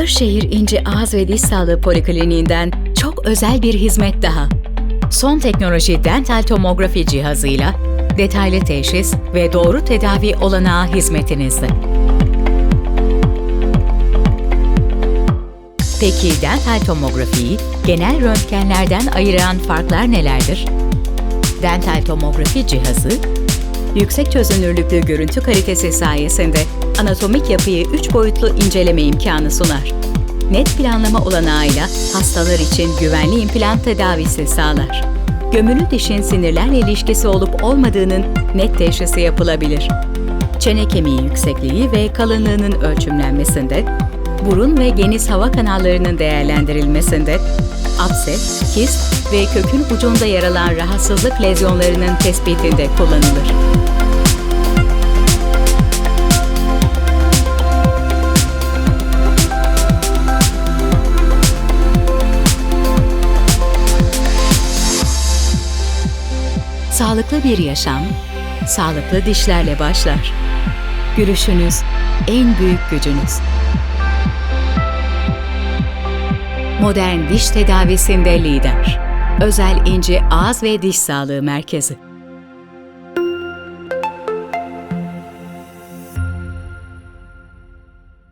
Kırşehir İnci Ağız ve Diş Sağlığı Polikliniğinden çok özel bir hizmet daha. Son teknoloji dental tomografi cihazıyla detaylı teşhis ve doğru tedavi olanağı hizmetinizde. Peki dental tomografiyi genel röntgenlerden ayıran farklar nelerdir? Dental tomografi cihazı, yüksek çözünürlüklü görüntü kalitesi sayesinde anatomik yapıyı 3 boyutlu inceleme imkanı sunar. Net planlama olanağıyla hastalar için güvenli implant tedavisi sağlar. Gömülü dişin sinirlerle ilişkisi olup olmadığının net teşhisi yapılabilir. Çene kemiği yüksekliği ve kalınlığının ölçümlenmesinde, burun ve geniz hava kanallarının değerlendirilmesinde, abses, kist ve kökün ucunda yer alan rahatsızlık lezyonlarının tespitinde kullanılır. Sağlıklı bir yaşam, sağlıklı dişlerle başlar. Gülüşünüz en büyük gücünüz. Modern diş tedavisinde lider. Özel İnci Ağız ve Diş Sağlığı Merkezi.